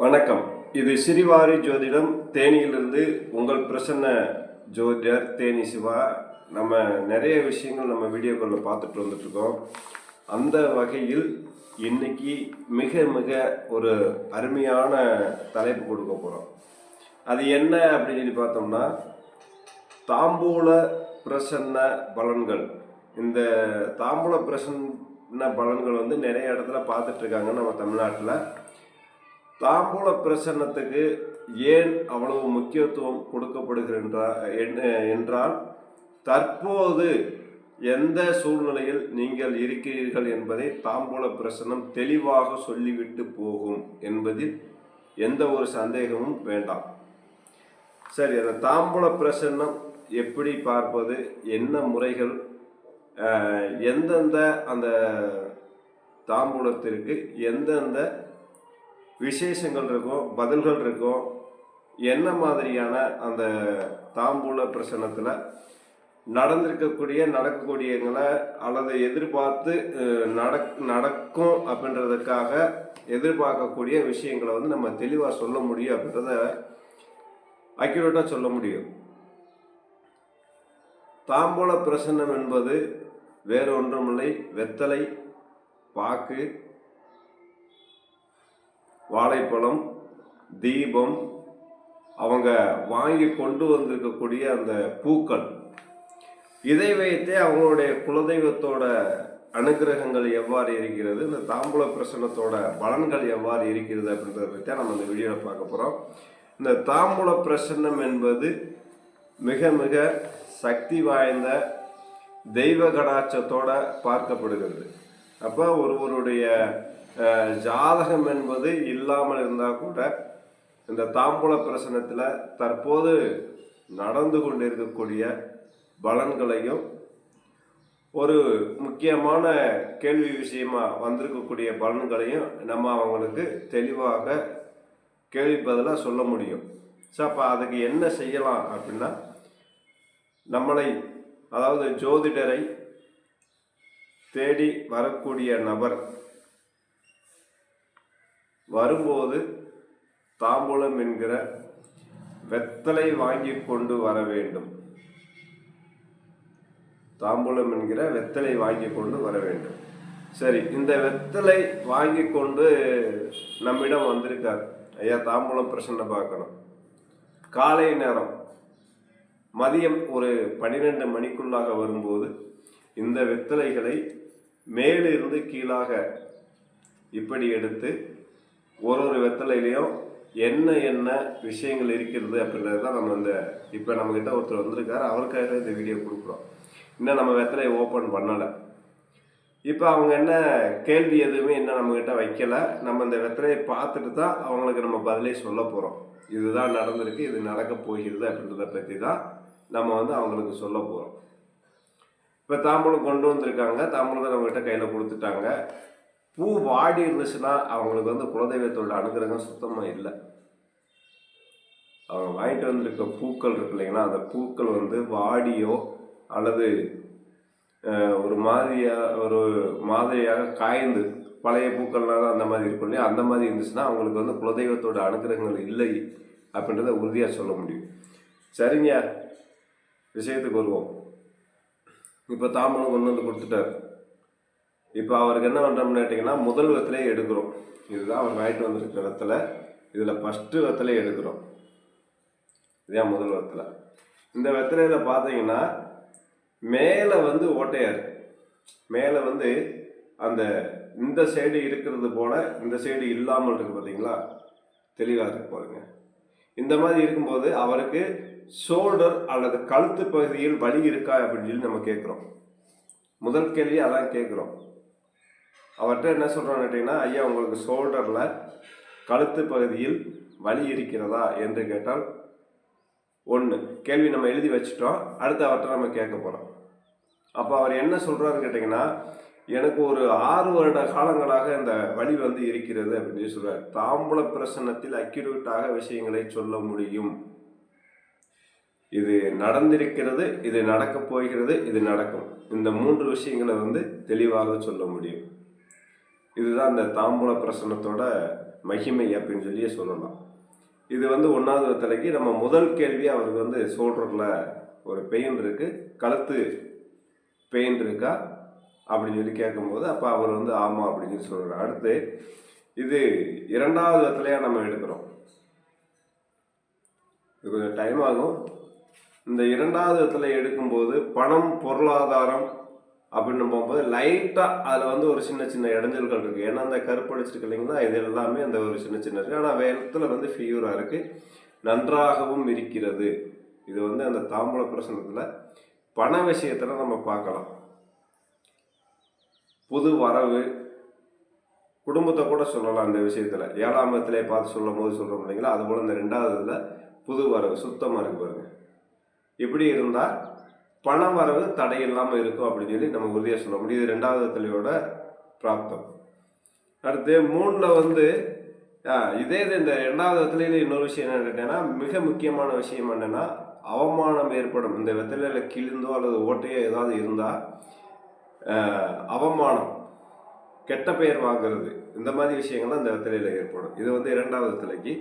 வணக்கம். இது சிறிவாரி ஜோதிடம். தேனியிலிருந்து உங்கள் பிரசன்ன ஜோதிடர் தேனி சிவா. நம்ம நிறைய விஷயங்கள் நம்ம வீடியோக்களில் பார்த்துட்டு வந்துட்ருக்கோம் அந்த வகையில் இன்னைக்கு மிக மிக ஒரு அருமையான தலைப்பு கொடுக்க போகிறோம் அது என்ன அப்படின்னு சொல்லி பார்த்தோம்னா தாம்பூல பிரசன்ன பலன்கள். இந்த தாம்பூல பிரசன்ன பலன்கள் வந்து நிறைய இடத்துல பார்த்துட்ருக்காங்க நம்ம தமிழ்நாட்டில் தாம்பூல பிரசன்னத்துக்கு ஏன் அவ்வளவு முக்கியத்துவம் கொடுக்கப்படுகின்றா என்றால் தற்போது எந்த சூழ்நிலையில் நீங்கள் இருக்கிறீர்கள் என்பதை தாம்பூல பிரசன்னம் தெளிவாக சொல்லிவிட்டு போகும் என்பதில் எந்த ஒரு சந்தேகமும் வேண்டாம். சரி அந்த தாம்பூல பிரசன்னம் எப்படி பார்ப்பது என்ன முறைகள் எந்தெந்த அந்த தாம்பூலத்திற்கு எந்தெந்த விசேஷங்கள் இருக்கும் பதில்கள் இருக்கும் என்ன மாதிரியான அந்த தாம்பூல பிரசனத்தில் நடந்திருக்கக்கூடிய நடக்கக்கூடியங்களை அல்லது எதிர்பார்த்து நடக் நடக்கும் அப்படின்றதுக்காக எதிர்பார்க்கக்கூடிய விஷயங்களை வந்து நம்ம தெளிவாக சொல்ல முடியும் அப்படின்றத அக்யூரேட்டாக சொல்ல முடியும். தாம்பூல பிரசன்னம் என்பது வேறு ஒன்றுமில்லை வெத்தலை பாக்கு வாழைப்பழம் தீபம் அவங்க வாங்கி கொண்டு வந்திருக்கக்கூடிய அந்த பூக்கள். இதை வைத்தே அவங்களுடைய குலதெய்வத்தோட அனுகிரகங்கள் எவ்வாறு இருக்கிறது இந்த தாம்பூல பிரசனத்தோட பலன்கள் எவ்வாறு இருக்கிறது அப்படின்றத பற்றி தான் நம்ம இந்த வீடியோவில் பார்க்க போகிறோம் இந்த தாம்பூல பிரசன்னம் என்பது மிக மிக சக்தி வாய்ந்த தெய்வ கடாட்சத்தோட பார்க்கப்படுகிறது. அப்போ ஒருவருடைய ஜாதகம் என்பது இல்லாமல் இருந்தால் கூட இந்த தாம்பூல பிரசனத்தில் தற்போது நடந்து கொண்டிருக்கக்கூடிய பலன்களையும் ஒரு முக்கியமான கேள்வி விஷயமா வந்திருக்கக்கூடிய பலன்களையும் நம்ம அவங்களுக்கு தெளிவாக கேள்வி பதிலாக சொல்ல முடியும். ஸோ அப்போ அதுக்கு என்ன செய்யலாம் அப்படின்னா நம்மளை அதாவது ஜோதிடரை தேடி வரக்கூடிய நபர் வரும்போது தாம்பூலம் என்கிற வெத்தலை வாங்கி கொண்டு வர வேண்டும். தாம்பூலம் என்கிற வெத்தலை வாங்கி கொண்டு வர வேண்டும். சரி இந்த வெத்தலை வாங்கி கொண்டு நம்மிடம் வந்திருக்கார். ஐயா தாம்பூலம் பிரசன்ன பார்க்கணும். காலை நேரம் மதியம் ஒரு பன்னிரெண்டு மணிக்குள்ளாக வரும்போது இந்த வெத்தலைகளை மேலிருந்து கீழாக இப்படி எடுத்து ஒரு ஒரு வெத்தலையிலையும் என்ன என்ன விஷயங்கள் இருக்கிறது அப்படின்றது தான் நம்ம இந்த இப்போ நம்மக்கிட்ட ஒருத்தர் வந்திருக்காரு அவருக்காக இந்த வீடியோ கொடுக்குறோம். இன்னும் நம்ம வெத்தலையை ஓப்பன் பண்ணலை. இப்போ அவங்க என்ன கேள்வி எதுவுமே இன்னும் நம்மக்கிட்ட வைக்கலை. நம்ம இந்த வெத்தலையை பார்த்துட்டு தான் அவங்களுக்கு நம்ம பதிலே சொல்ல போகிறோம் இதுதான் நடந்திருக்கு இது நடக்க போகிறது அப்படின்றத பற்றி தான் நம்ம வந்து அவங்களுக்கு சொல்ல போகிறோம் இப்போ தாம்பூலம் கொண்டு வந்திருக்காங்க. தாம்பூலத்தை நம்மகிட்ட கையில் கொடுத்துட்டாங்க. பூ வாடி இருந்துச்சுன்னா அவங்களுக்கு வந்து குலதெய்வத்தோட அனுகிரகம் சுத்தமாக இல்லை. அவங்க வாங்கிட்டு வந்திருக்க பூக்கள் இருக்கு இல்லைங்களா அந்த பூக்கள் வந்து வாடியோ அல்லது ஒரு மாதிரியாக ஒரு மாதிரியாக காய்ந்து பழைய பூக்கள்னால அந்த மாதிரி இருக்கும் இல்லையா அந்த மாதிரி இருந்துச்சுன்னா அவங்களுக்கு வந்து குலதெய்வத்தோட அனுகிரகங்கள் இல்லை அப்படின்றத உறுதியாக சொல்ல முடியும். சரிங்க விஷயத்துக்கு வருவோம். இப்போ தாம்பூலம் கொண்டு வந்து கொடுத்துட்டாரு. இப்போ அவருக்கு என்ன பண்ணுறோம்னு கேட்டிங்கன்னா முதல் வெத்தலையே எடுக்கிறோம். இதுதான் அவர் வாங்கிட்டு வந்திருக்கிற வெத்தலை. இதில் ஃபஸ்ட்டு வெத்தலையை எடுக்கிறோம். இதுதான் முதல் வெத்தலை. இந்த வெத்தலையில் பார்த்தீங்கன்னா மேலே வந்து ஓட்டையார். மேலே வந்து அந்த இந்த சைடு இருக்கிறது போல் இந்த சைடு இல்லாமல் இருக்கு பார்த்தீங்களா தெளிவாக இருக்கு பாருங்க. இந்த மாதிரி இருக்கும்போது அவருக்கு ஷோல்டர் அல்லது கழுத்து பகுதியில் வலி இருக்கா அப்படின்னு சொல்லி நம்ம கேட்குறோம். முதல் கேள்வி அதான் கேட்குறோம். அவர்கிட்ட என்ன சொல்கிறான்னு கேட்டிங்கன்னா ஐயா உங்களுக்கு ஷோல்டரில் கழுத்து பகுதியில் வலி இருக்கிறதா? என்று கேட்டால் ஒன்று கேள்வி நம்ம எழுதி வச்சிட்டோம். அடுத்து அவர்கிட்ட நம்ம கேட்க போகிறோம் அப்போ அவர் என்ன சொல்கிறாருன்னு கேட்டிங்கன்னா எனக்கு ஒரு ஆறு வருட காலங்களாக இந்த வழி வந்து இருக்கிறது அப்படின்னு சொல்கிறார் தாம்பூல பிரசன்னத்தில் அக்யூரேட்டாக விஷயங்களை சொல்ல முடியும். இது நடந்திருக்கிறது இது நடக்கப் போகிறது இது நடக்கும். இந்த மூன்று விஷயங்களை வந்து தெளிவாக சொல்ல முடியும். இதுதான் இந்த தாம்பூல பிரசன்னத்தோட மகிமை அப்படின்னு சொல்லியே சொல்லலாம். இது வந்து ஒன்றாவது தலைக்கு நம்ம முதல் கேள்வி அவருக்கு வந்து ஷோல்டரில் ஒரு பெயின் இருக்குது கழுத்து பெயின் இருக்கா? அப்படின்னு சொல்லி கேட்கும்போது அப்போ அவர் வந்து ஆமாம் அப்படின்னு சொல்லி சொல்கிறார் அடுத்து இது இரண்டாவது விதத்துலையாக நம்ம எடுக்கிறோம். இது கொஞ்சம் டைம் ஆகும். இந்த இரண்டாவது விதத்தில் எடுக்கும்போது பணம் பொருளாதாரம் அப்படின்னு போகும்போது லைட்டாக அதில் வந்து ஒரு சின்ன சின்ன இடைஞ்சல்கள் இருக்குது ஏன்னா அந்த கருப்படிச்சிருக்கு இல்லைங்களா? இது எல்லாமே அந்த ஒரு சின்ன சின்ன இருக்குது ஆனால் வேலத்தில் வந்து ஃபீவராக இருக்குது நன்றாகவும் இருக்கிறது. இது வந்து அந்த தாம்பூல பிரசனத்தில் பண விஷயத்தில் நம்ம பார்க்கலாம். புது வரவு. குடும்பத்தை கூட சொல்லலாம் அந்த விஷயத்தில். ஏழாம் இடத்துல பார்த்து சொல்லும் போது சொல்கிறோம் இல்லைங்களா? அதுபோல் இந்த ரெண்டாவது இதில் புது வரவு சுத்தமாக இருக்கு பாருங்க. இப்படி இருந்தால் பணம் வரவு தடை இல்லாமல் இருக்கும் அப்படின்னு சொல்லி நம்ம உறுதியாக சொல்ல முடியும் இது ரெண்டாவது தலையோட பிராப்தம். அடுத்து மூணில் வந்து இதே இது இந்த ரெண்டாவது வெத்தலையில் இன்னொரு விஷயம் என்ன கேட்டேன்னா மிக முக்கியமான விஷயம் என்னென்னா அவமானம் ஏற்படும். இந்த வெத்தலையில் கிழிந்தோ அல்லது ஓட்டையோ ஏதாவது இருந்தால் அவமானம் கெட்ட பெயர் வாங்குறது இந்த மாதிரி விஷயங்கள்லாம் இந்த வெத்தலையில் ஏற்படும். இது வந்து இரண்டாவது வெத்தலைக்கு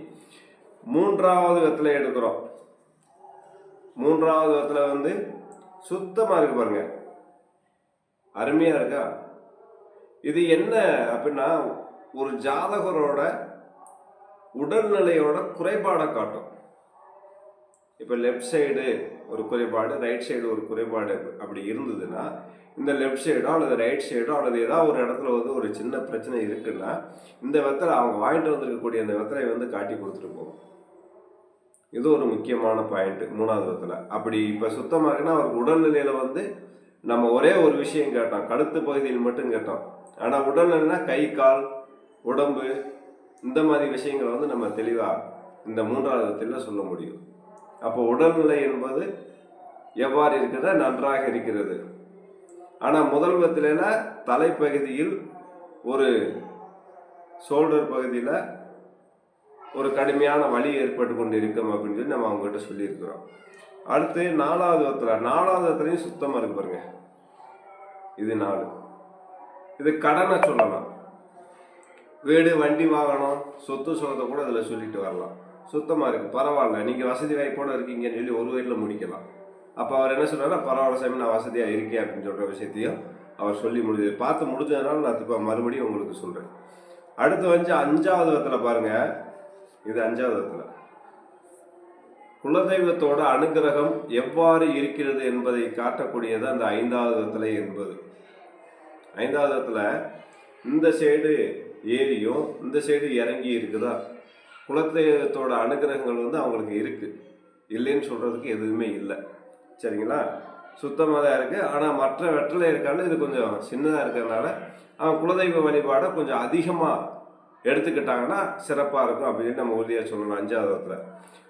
மூன்றாவது வெத்தலை எடுக்கிறோம். மூன்றாவது வெத்தலை வந்து சுத்தமாக இருக்கு பாருங்க. அருமையாக இருக்கா? இது என்ன அப்படின்னா ஒரு ஜாதகரோட உடல்நிலையோட குறைபாடை காட்டும். இப்போ லெஃப்ட் சைடு ஒரு குறைபாடு ரைட் சைடு ஒரு குறைபாடு அப்படி இருந்ததுன்னா இந்த லெஃப்ட் சைடோ அல்லது ரைட் சைடோ அல்லது ஏதாவது ஒரு இடத்துல வந்து ஒரு சின்ன பிரச்சனை இருக்குன்னா இந்த வெத்தலை அவங்க வாங்கிட்டு வந்திருக்கக்கூடிய அந்த வெத்தலை வந்து காட்டி கொடுத்துட்டு போகும். இது ஒரு முக்கியமான பாயிண்ட் மூணாவது விதத்தில் அப்படி இப்போ சுத்தமாக இருக்குன்னா உடல்நிலையில் வந்து நம்ம ஒரே ஒரு விஷயம் கேட்டோம். கழுத்து பகுதியில் மட்டும் கேட்டோம். ஆனால் உடல்நிலைனா கை கால் உடம்பு இந்த மாதிரி விஷயங்களை வந்து நம்ம தெளிவாக இந்த மூன்றாவது விதத்தில் சொல்ல முடியும். அப்போ உடல்நிலை என்பது எவ்வாறு இருக்கிறத நன்றாக இருக்கிறது. ஆனால் முதல் வெத்திலையில தலைப்பகுதியில் ஒரு ஷோல்டர் பகுதியில் ஒரு கடுமையான வலி ஏற்பட்டு கொண்டு இருக்கும் அப்படின்னு சொல்லி நம்ம அவங்ககிட்ட சொல்லியிருக்கிறோம். அடுத்து நாலாவது வத்தில் நாலாவது வெத்தலையும் சுத்தமாக இருக்கு பாருங்க. இது நாலு. இது கடனை சொல்லலாம். வீடு வண்டி வாகனம் சொத்து சுகத்தை கூட இதில் சொல்லிட்டு வரலாம். சுத்தமாக இருக்குது பரவாயில்ல. நீங்கள் வசதி வாய்ப்போடு இருக்கீங்கன்னு சொல்லி ஒரு வீட்டில் முடிக்கலாம். அப்போ அவர் என்ன சொல்றாருன்னா பரவாயில்ல சாமி நான் வசதியாக இருக்கேன் அப்படின்னு சொல்கிற விஷயத்தையும் அவர் சொல்லி முடிஞ்சது. பார்த்து முடிஞ்சதுனால நான் இப்போ மறுபடியும் உங்களுக்கு சொல்கிறேன் அடுத்து வந்து அஞ்சாவது வத்தில் பாருங்கள் இது அஞ்சாவது இடத்துல குலதெய்வத்தோட அனுகிரகம் எவ்வாறு இருக்கிறது என்பதை காட்டக்கூடியது அந்த ஐந்தாவது இடத்துல என்பது. ஐந்தாவது இடத்துல இந்த சைடு ஏரியும் இந்த சைடு இறங்கி இருக்குதா? குலதெய்வத்தோட அனுகிரகங்கள் வந்து அவங்களுக்கு இருக்கு. இல்லைன்னு சொல்றதுக்கு எதுவுமே இல்லை. சரிங்களா? சுத்தமாக தான் இருக்கு. ஆனால் மற்ற வெற்றிலை இருக்கான்னு இது கொஞ்சம் சின்னதாக இருக்கிறதுனால அவன் குலதெய்வ வழிபாடை கொஞ்சம் அதிகமாக எடுத்துக்கிட்டாங்கன்னா சிறப்பாக இருக்கும் அப்படின்னு நம்ம உறுதியாக சொல்லணும் அஞ்சாவது விதத்தில்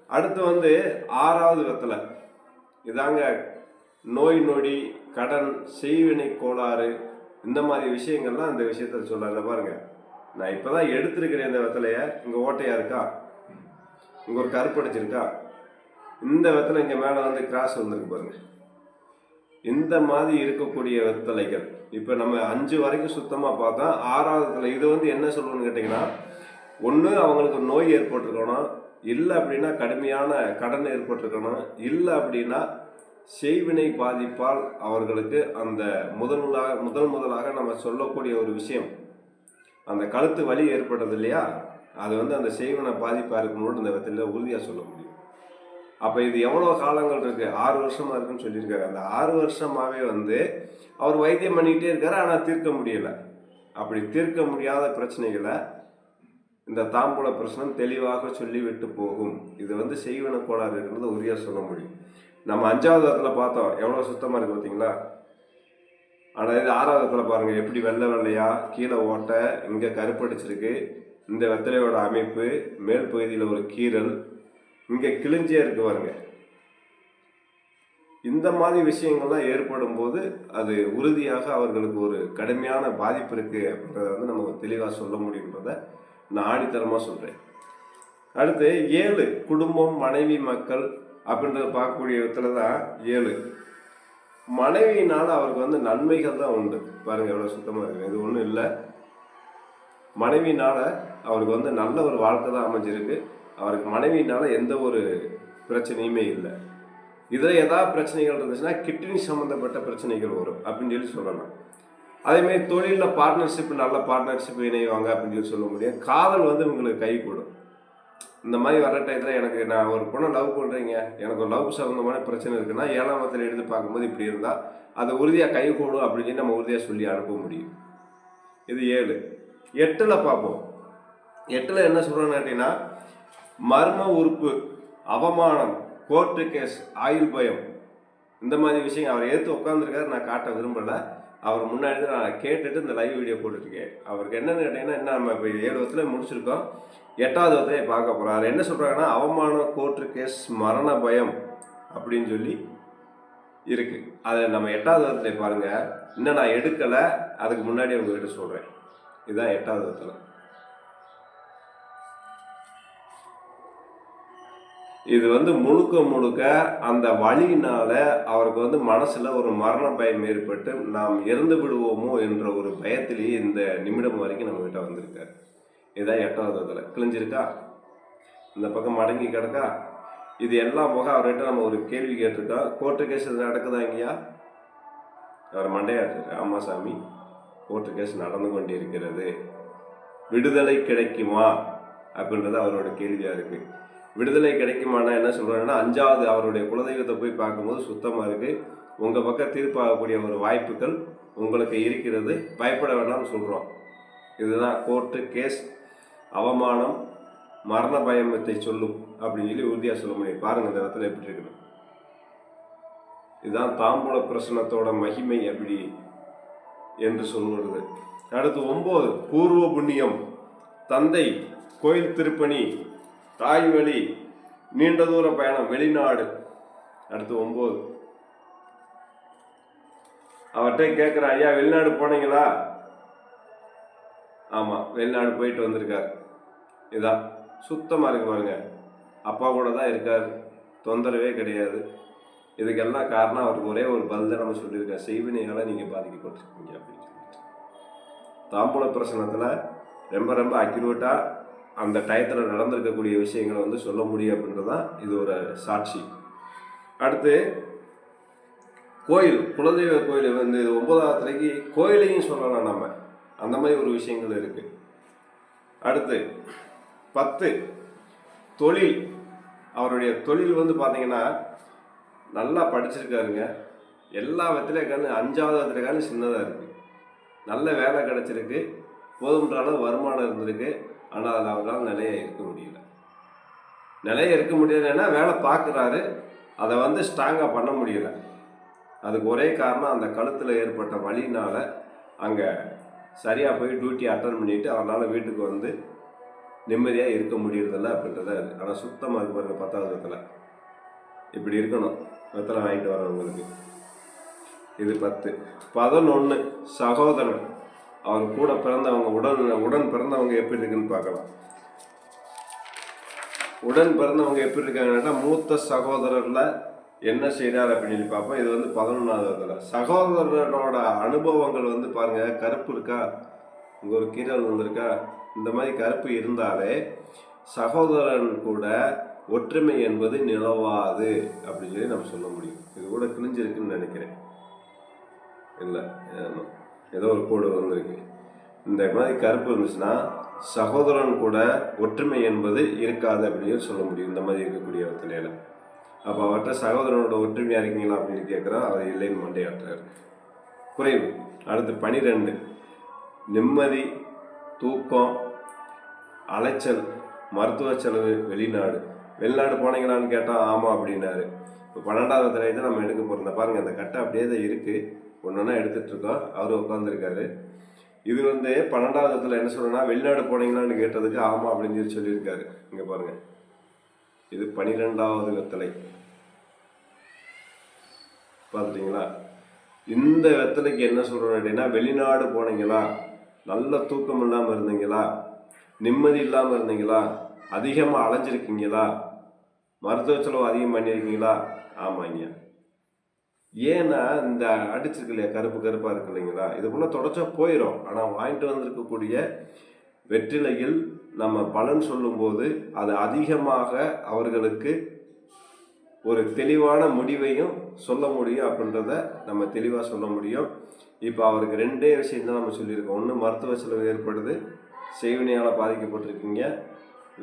அடுத்து வந்து ஆறாவது விதத்தில் இதாங்க நோய் நொடி கடன் செய்வினை கோளாறு இந்த மாதிரி விஷயங்கள்லாம் இந்த விஷயத்தில் சொல்லாத பாருங்க நான் இப்போ தான் எடுத்திருக்கிறேன் இந்த வெத்தலையை. இங்கே ஓட்டையாக இருக்கா? இங்கே ஒரு கருப்படைச்சிருக்கா இந்த வெத்தலை இங்கே மேலே வந்து கிராஸ் வந்திருக்கு பாருங்கள் இந்த மாதிரி இருக்கக்கூடிய வெத்தலைகள். இப்போ நம்ம அஞ்சு வரைக்கும் சுத்தமாக பார்த்தா ஆறாவது இது வந்து என்ன சொல்லணும்னு கேட்டிங்கன்னா ஒன்று அவங்களுக்கு நோய் ஏற்பட்டிருக்கணும். இல்லை அப்படின்னா கடுமையான கடன் ஏற்பட்டிருக்கணும். இல்லை அப்படின்னா செய்வினை பாதிப்பால் அவர்களுக்கு அந்த முதல் முதலாக முதல் முதலாக நம்ம சொல்லக்கூடிய ஒரு விஷயம். அந்த கழுத்து வலி ஏற்பட்டது இல்லையா? அது வந்து அந்த செய்வினை பாதிப்பாக இருக்கணும்னு இந்த விதத்தில் உறுதியாக சொல்ல முடியும். அப்போ இது எவ்வளோ காலங்கள் இருக்கு? ஆறு வருஷமா இருக்குன்னு சொல்லியிருக்காரு. அந்த ஆறு வருஷமாவே வந்து அவர் வைத்தியம் பண்ணிக்கிட்டே இருக்காரு ஆனால் தீர்க்க முடியல. அப்படி தீர்க்க முடியாத பிரச்சனைகளை இந்த தாம்பூல பிரச்சனை தெளிவாக சொல்லிவிட்டு போகும். இது வந்து செய்வன கோளாறு இருக்கிறது உறுதியாக சொல்ல முடியும். நம்ம அஞ்சாவது இடத்துல பார்த்தோம். எவ்வளோ சுத்தமாக இருக்கு பார்த்தீங்களா? ஆனால் இது ஆறாவது இடத்துல பாருங்க. எப்படி வெள்ளை வெள்ளையா கீழே ஓட்டை இங்கே கருப்படிச்சிருக்கு இந்த வெத்தலையோட அமைப்பு மேல் பகுதியில் ஒரு கீறல் இங்கே கிழிஞ்சே இருக்கு பாருங்க. இந்த மாதிரி விஷயங்கள்லாம் ஏற்படும் போது அது உறுதியாக அவர்களுக்கு ஒரு கடுமையான பாதிப்பு இருக்கு அப்படின்றத வந்து நம்ம தெளிவாக சொல்ல முடியுன்றத நான் ஆடித்தரமாக சொல்கிறேன் அடுத்து ஏழு குடும்பம் மனைவி மக்கள் அப்படின்றத பார்க்கக்கூடிய விதத்தில் தான் ஏழு. மனைவியினால் அவருக்கு வந்து நன்மைகள் தான் உண்டு. பாருங்க எவ்வளோ சுத்தமாக இருக்கு. இது ஒன்றும் இல்லை. மனைவியினால் அவருக்கு வந்து நல்ல ஒரு வாழ்க்கை தான் அமைஞ்சிருக்கு. அவருக்கு மனைவினால எந்த ஒரு பிரச்சனையுமே இல்லை. இதில் ஏதாவது பிரச்சனைகள் இருந்துச்சுன்னா கிட்னி சம்மந்தப்பட்ட பிரச்சனைகள் வரும் அப்படின்னு சொல்லி சொல்லலாம் அதேமாதிரி தொழிலில் பார்ட்னர்ஷிப் நல்ல பார்ட்னர்ஷிப் இணைவாங்க அப்படின்னு சொல்லி சொல்ல முடியும் காதல் வந்து உங்களுக்கு கை கூடும் இந்த மாதிரி வர டயத்தில் எனக்கு நான் ஒரு பொண்ணை லவ் பண்ணுறீங்க எனக்கு ஒரு லவ் சம்மந்தமான பிரச்சனை இருக்குன்னா ஏழாம் மதத்தில் எடுத்து பார்க்கும்போது இப்படி இருந்தால் அதை உறுதியாக கை கூடும் அப்படின்னு சொல்லி நம்ம உறுதியாக சொல்லி அனுப்ப முடியும். இது ஏழு. எட்டில் பார்ப்போம். எட்டில் என்ன சொல்கிறோன்னு கேட்டிங்கன்னா மர்ம உறுப்பு அவமானம் கோர்ட்டு கேஸ் ஆயுள் பயம். இந்த மாதிரி விஷயம் அவர் எடுத்து உட்காந்துருக்காரு நான் காட்ட விரும்பலை. அவர் முன்னாடி தான் நான் கேட்டுட்டு இந்த லைவ் வீடியோ போட்டுருக்கேன் அவருக்கு என்னென்னு கேட்டிங்கன்னா என்ன நம்ம இப்போ ஏழு வத்துல முடிச்சிருக்கோம். எட்டாவது வத்தையை பார்க்க போகிறோம் அவர் என்ன சொல்கிறாங்கன்னா அவமானம் கோர்ட்டு கேஸ் மரண பயம் அப்படின்னு சொல்லி இருக்குது அதை நம்ம எட்டாவது வத்துல பாருங்கள் இன்னும் நான் எடுக்கலை. அதுக்கு முன்னாடி உங்ககிட்ட சொல்கிறேன் இதுதான் எட்டாவது வத்துல இது வந்து முழுக்க முழுக்க அந்த வழியினால அவருக்கு வந்து மனசுல ஒரு மரண பயம் ஏற்பட்டு நாம் இறந்து விடுவோமோ என்ற ஒரு பயத்திலேயே இந்த நிமிடம் வரைக்கும் நம்ம கிட்ட வந்திருக்காரு. இதுதான் எட்டாவது இதில் கிழிஞ்சிருக்கா? இந்த பக்கம் மடங்கி கிடக்கா? இது எல்லாம் போக அவர்கிட்ட நம்ம ஒரு கேள்வி கேட்டிருக்கோம். கோர்ட்டு கேஸ் நடக்குதா இங்கேயா? அவர் மண்டையாட்டு ஆமா சாமி. கோர்ட்டு கேஸ் நடந்து கொண்டிருக்கிறது. விடுதலை கிடைக்குமா? அப்படின்றது அவரோட கேள்வியாக இருக்குது விடுதலை கிடைக்குமானா என்ன சொல்கிறாங்கன்னா அஞ்சாவது அவருடைய குலதெய்வத்தை போய் பார்க்கும்போது சுத்தமாக இருக்குது உங்கள் பக்கம் தீர்ப்பாகக்கூடிய ஒரு வாய்ப்புகள் உங்களுக்கு இருக்கிறது. பயப்பட வேண்டாம்னு சொல்கிறோம் இதுதான் கோர்ட்டு கேஸ். அவமானம் மரண பயமத்தை சொல்லும் அப்படின்னு சொல்லி உறுதியாக சொல்ல முடியும். பாருங்கள் இந்த இடத்துல எப்படி இருக்குது. இதுதான் தாம்பூல பிரசனத்தோட மகிமை அப்படி என்று சொல்வது அடுத்து ஒன்பது பூர்வ புண்ணியம். தந்தை கோயில் திருப்பணி தாய் வழி நீண்ட தூர பயணம் வெளிநாடு. அடுத்து ஒம்பது. அவர்கிட்ட கேட்குறேன் ஐயா வெளிநாடு போனீங்களா? ஆமாம் வெளிநாடு போயிட்டு வந்திருக்கார். இதான் சுத்தமாக இருக்கு பாருங்க. அப்பா கூட தான் இருக்கார். தொந்தரவே கிடையாது. இதுக்கெல்லாம் காரணம் அவருக்கு ஒரே ஒரு பதில் நம்ம சொல்லியிருக்கேன் செய்வினையால் நீங்கள் பாதிக்கப்பட்டிருக்கீங்க அப்படின்னு சொல்லிட்டு. தாம்பூல பிரசனத்தில் ரொம்ப ரொம்ப அக்யூரேட்டாக அந்த டயத்தில் நடந்திருக்கக்கூடிய விஷயங்களை வந்து சொல்ல முடியும் அப்படின்றது தான் இது ஒரு சாட்சி. அடுத்து கோயில் குலதெய்வ கோயில் வந்து இது ஒன்பதாவது கோயிலையும் சொல்லலாம் நம்ம அந்த மாதிரி ஒரு விஷயங்கள் இருக்குது அடுத்து பத்து தொழில். அவருடைய தொழில் வந்து பார்த்தீங்கன்னா நல்லா படிச்சிருக்காருங்க. எல்லா விதத்துலேயும் அஞ்சாவது விதத்துலையும் சின்னதாக இருக்குது நல்ல வேலை கிடச்சிருக்கு. போதுன்ற அளவு வருமானம் இருந்திருக்கு. ஆனால் அதில் அவரால் நிலைய இருக்க முடியல. நிலைய இருக்க முடியலன்னா வேலை பார்க்குறாரு. அதை வந்து ஸ்ட்ராங்காக பண்ண முடியல. அதுக்கு ஒரே காரணம் அந்த கழுத்தில் ஏற்பட்ட வழினால் அங்கே சரியாக போய் டியூட்டி அட்டன் பண்ணிவிட்டு அவரால் வீட்டுக்கு வந்து நிம்மதியாக இருக்க முடியறதில்ல அப்படின்றத ஆனால் சுத்தமாக இருக்கு பாருங்கள் பத்தாவது விதத்தில் இப்படி இருக்கணும். வெத்தலை வாங்கிட்டு வரவங்களுக்கு இது பத்து. பதினொன்று சகோதரன். அவர் கூட பிறந்தவங்க உடன் உடன் பிறந்தவங்க எப்படி இருக்குன்னு பார்க்கலாம். உடன் பிறந்தவங்க எப்படி இருக்காங்கன்னா மூத்த சகோதரர்ல என்ன செய்கிறார் அப்படின்னு சொல்லி பார்ப்போம். இது வந்து பதினொன்றாவது இதில் சகோதரனோட அனுபவங்கள் வந்து பாருங்கள் கருப்பு இருக்கா? இங்கே ஒரு கீரல் வந்திருக்கா? இந்த மாதிரி கருப்பு இருந்தாலே சகோதரன் கூட ஒற்றுமை என்பது நிலவாது அப்படின்னு சொல்லி நம்ம சொல்ல முடியும். இது கூட கிழிஞ்சிருக்குன்னு நினைக்கிறேன். இல்லை ஏதோ ஒரு கோடு வந்திருக்கு. இந்த மாதிரி கருப்பு இருந்துச்சுன்னா சகோதரன் கூட ஒற்றுமை என்பது இருக்காது அப்படின்னு சொல்ல முடியும் இந்த மாதிரி இருக்கக்கூடிய இடத்துல அப்போ அவர்கிட்ட சகோதரனோட ஒற்றுமையாக இருக்கீங்களா அப்படின்னு கேட்குறோம் அவர் இல்லைன்னு மண்டையாட்டுறாரு. குறைவு. அடுத்து பனிரெண்டு. நிம்மதி தூக்கம் அலைச்சல் மருத்துவ செலவு வெளிநாடு. வெளிநாடு போனீங்களான்னு கேட்டால் ஆமாம் அப்படின்னாரு. இப்போ பன்னெண்டாவது தடவை தான் நம்ம எடுக்க போகிறோம் பாருங்கள் அந்த கட்டை அப்படியே தான் இருக்குது ஒன்று ஒன்றா எடுத்துட்டு இருக்கோம் அவர் உட்காந்துருக்காரு இது வந்து பன்னெண்டாவது இடத்துல என்ன சொல்றேன்னா வெளிநாடு போனீங்களான்னு கேட்டதுக்கு ஆமாம் அப்படின்னு சொல்லி சொல்லியிருக்காரு. இங்கே பாருங்கள் இது பனிரெண்டாவது வெத்தலை. பார்த்துட்டிங்களா? இந்த வெத்தலைக்கு என்ன சொல்கிறோம் அப்படின்னா வெளிநாடு போனீங்களா? நல்ல தூக்கம் இல்லாமல் இருந்தீங்களா? நிம்மதி இல்லாமல் இருந்தீங்களா? அதிகமாக அலைஞ்சிருக்கீங்களா? மருத்துவ செலவு அதிகம் பண்ணியிருக்கீங்களா? ஆமாங்க. ஏன்னா இந்த அடிச்சிருக்கு இல்லையா கருப்பு கருப்பாக இருக்கு இல்லைங்களா? இது போல் தொடச்சா போயிடும் ஆனால் வாங்கிட்டு வந்திருக்கக்கூடிய வெற்றிலையில் நம்ம பலன் சொல்லும்போது அது அதிகமாக அவர்களுக்கு ஒரு தெளிவான முடிவையும் சொல்ல முடியும் அப்படின்றத நம்ம தெளிவாக சொல்ல முடியும். இப்போ அவருக்கு ரெண்டே விஷயம் தான் நம்ம சொல்லியிருக்கோம். ஒன்று மருத்துவ செலவு ஏற்படுது. செய்வினையால் பாதிக்கப்பட்டிருக்கீங்க.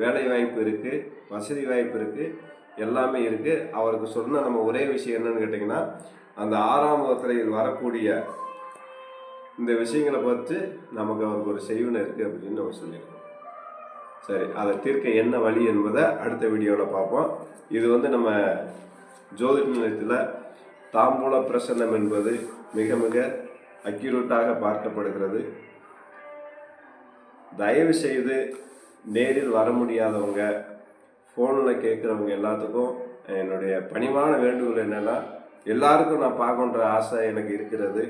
வேலை வாய்ப்பு இருக்குது வசதி வாய்ப்பு இருக்குது எல்லாமே இருக்குது அவருக்கு சொன்ன நம்ம ஒரே விஷயம் என்னன்னு கேட்டிங்கன்னா அந்த ஆறாம் வகுத்தில் வரக்கூடிய இந்த விஷயங்களை பார்த்து நமக்கு அவருக்கு ஒரு செய்வினை இருக்குது அப்படின்னு நம்ம சொல்லியிருக்கோம். சரி அதை தீர்க்க என்ன வழி என்பதை அடுத்த வீடியோவில் பார்ப்போம். இது வந்து நம்ம ஜோதிட நிலையத்தில் தாம்பூல பிரசன்னம் என்பது மிக மிக அக்யூரேட்டாக பார்க்கப்படுகிறது. தயவு செய்து நேரில் வர முடியாதவங்க ஃபோனில் கேட்குறவங்க எல்லாத்துக்கும் என்னுடைய பணிவான வேண்டுகோள் என்னென்னா எல்லாருக்கும் நான் பார்க்கணுன்ற ஆசை எனக்கு இருக்கிறது.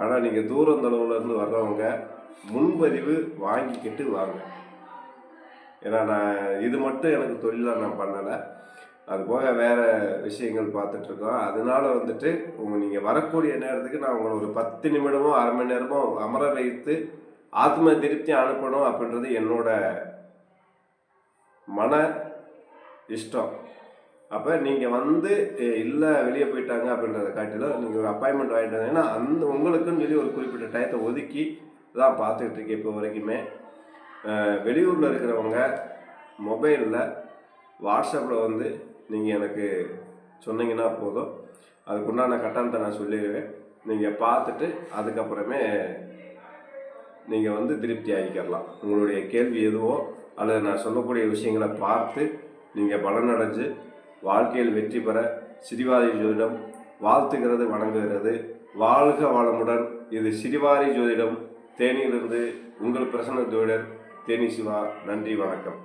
ஆனால் நீங்கள் தூரந்தளவுலேருந்து வர்றவங்க முன்பதிவு வாங்கிக்கிட்டு வாங்க. ஏன்னா நான் இது மட்டும் எனக்கு தொழிலாக நான் பண்ணலை. அது போக வேறு விஷயங்கள் பார்த்துட்ருக்கோம் அதனால வந்துட்டு உங்கள் நீங்கள் வரக்கூடிய நேரத்துக்கு நான் உங்களை ஒரு பத்து நிமிடமோ அரை மணி நேரமோ அமர வைத்து ஆத்ம திருப்தி அனுப்பணும் அப்படின்றது என்னோட மன இஷ்டம். அப்போ நீங்கள் வந்து இல்லை வெளியே போயிட்டாங்க அப்படின்றத காட்டிலும் நீங்கள் ஒரு அப்பாயின்மெண்ட் வாங்கிட்டு அந்த உங்களுக்குன்னு சொல்லி ஒரு குறிப்பிட்ட டயத்தை ஒதுக்கி தான் பார்த்துக்கிட்டு இருக்கேன் இப்போ வரைக்குமே. வெளியூரில் இருக்கிறவங்க மொபைலில் வாட்ஸ்அப்பில் வந்து நீங்கள் எனக்கு சொன்னீங்கன்னா போதும். அதுக்குண்டான கட்டணத்தை நான் சொல்லிடுவேன் நீங்கள் பார்த்துட்டு அதுக்கப்புறமே நீங்கள் வந்து திருப்தி ஆகிக்கிறலாம் உங்களுடைய கேள்வி எதுவோ அல்லது நான் சொல்லக்கூடிய விஷயங்களை பார்த்து நீங்கள் பலனடைஞ்சு வாழ்க்கையில் வெற்றி பெற சிறிவாரி ஜோதிடம் வாழ்த்துகிறது வணங்குகிறது. வாழ்க வளமுடன். இது சிறிவாரி ஜோதிடம். தேனியிலிருந்து உங்கள் பிரசன்ன ஜோதிடர் தேனி சிவா. நன்றி வணக்கம்.